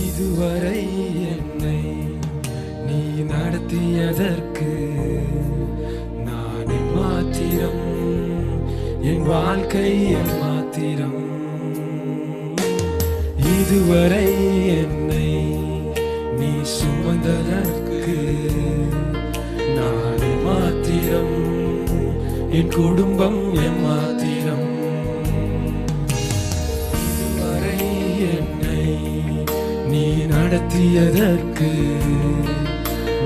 இதுவரை என்னை நீ நடத்தியதற்கு நான் மாத்திரம் என் வாழ்க்கை என் மாத்திரம். இதுவரை என்னை நீ சுமந்ததற்கு நான் மாத்திரம் என் குடும்பம் என் மாத்திரம். நடத்தியதற்கு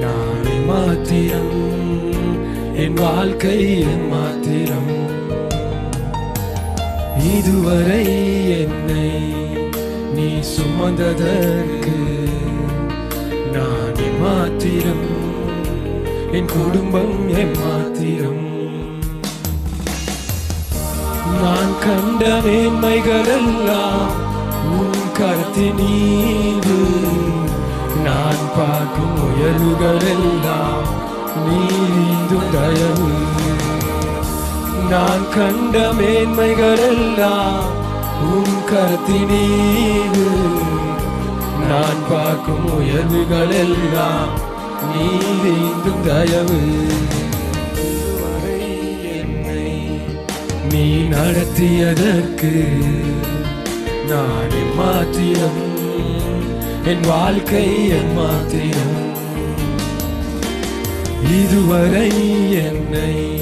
நான் மாத்திரம் என் வாழ்க்கை என் மாத்திரம். இதுவரை என்னை நீ சுமந்ததற்கு நான் மாத்திரம் என் குடும்பம் என் மாத்திரம். நான் கண்ட மேன்மைகள் எல்லாம் உன் கருத்தினீது நான் பார்க்கும் முயலுகளெல்லாம் எல்லாம் நீந்தும் தயவு. நான் கண்ட மேன்மைகளெல்லாம் உன் உன் கருத்தினீது நான் பார்க்கும் உயர்வுகள் எல்லாம் நீந்தும் தயவு. என்னை நீ நடத்தியதற்கு நான் மாத்திரம். என் வாழ்க்கை என் மாத்திரம். இதுவரை என்னை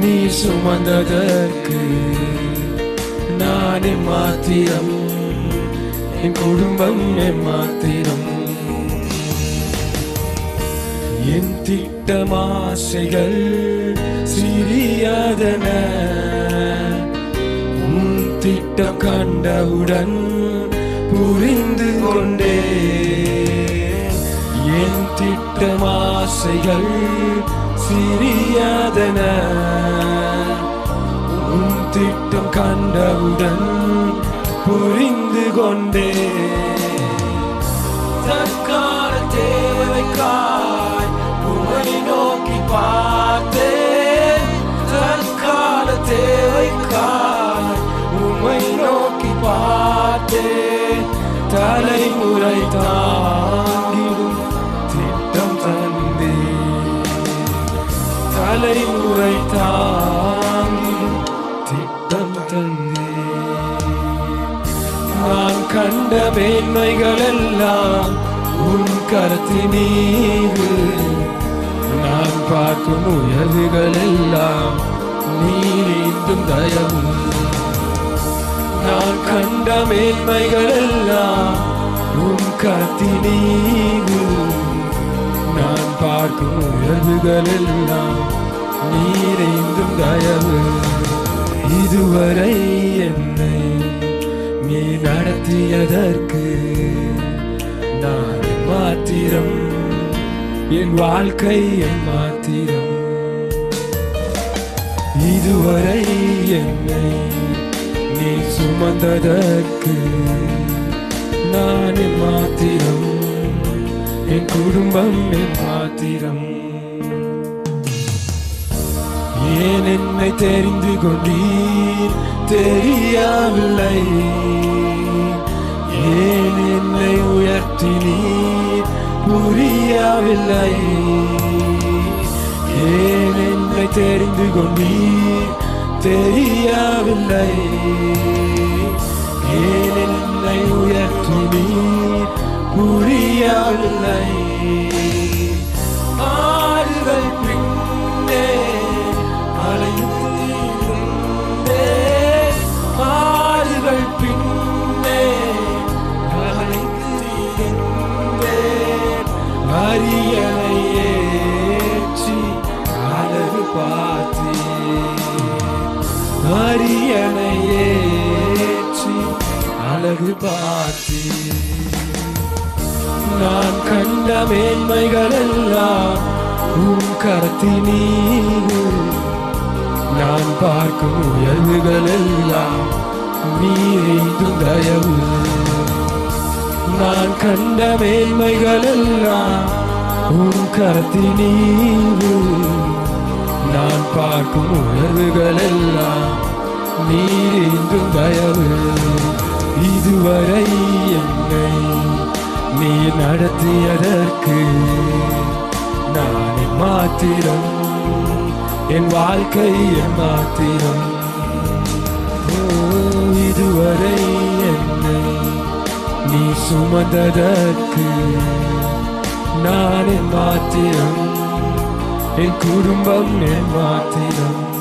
நீ சுமந்ததற்கு நான் மாத்திரம். என் குடும்பம் என் மாத்திரம். என் திட்டமாசைகள் சிறியாதன. திட்டம் கண்டவுடன் புரிந்து கொண்டே. என் திட்டம் ஆசைகள் சிறியாதன. உன் திட்டம் கண்டவுடன் புரிந்து கொண்டே. தற்கால தேவைக்காய் உமை நோக்கி பா தலைமுறை தாங்கிடும் திட்டம் தந்தே. நான் கண்ட மேன்மைகள் எல்லாம் உன் கருத்தினீது நான் பார்க்கும் உயர்வுகள் எல்லாம் நீண்டும் தயவு. நான் கண்ட மேன்மைகள் எல்லாம் உன் கருத்தினீது நான் பார்க்கும் உயர்வுகள் எல்லாம் நீரைந்தும் தயவு. இதுவரை என்னை நீ நடத்தியதற்கு நான் மாத்திரம் என் வாழ்க்கை என் மாத்திரம். இதுவரை என்னை நீ சுமந்ததற்கு நான் மாத்திரம் என் குடும்பம் என் மாத்திரம். ஏன் என்னை தெரிந்து கொண்டீர்? தெரியவில்லை. ஏன் என்னை உயர்த்தினீர்? புரியவில்லை. ஏன் என்னை தெரிந்து கொண்டீர்? தெரியவில்லை. ஏன் என்னை உயர்த்தினீர்? புரியவில்லை. மரியனை ஏற்றி அழகு பார்த்தி நான் கண்ட மேன்மைகள் எல்லாம் உன் கரத்தினீது நான் பார்க்கும் உயர்வுகள் எல்லாம் நீரைந்து தயவு. நான் கண்ட மேன்மைகள் எல்லாம் உன் கரத்தினீது நான் பார்க்கும் உயர்வுகள் எல்லாம் நீரிந்தும் தயவு இதுவரை என்னை நடத்தியதற்கு நான் மாத்திரம் என் வாழ்க்கை என் மாத்திரம். இதுவரை என்னை நீ சுமந்ததற்கு நான் மாத்திரம் என் குடும்பம் என் மாத்திரம்.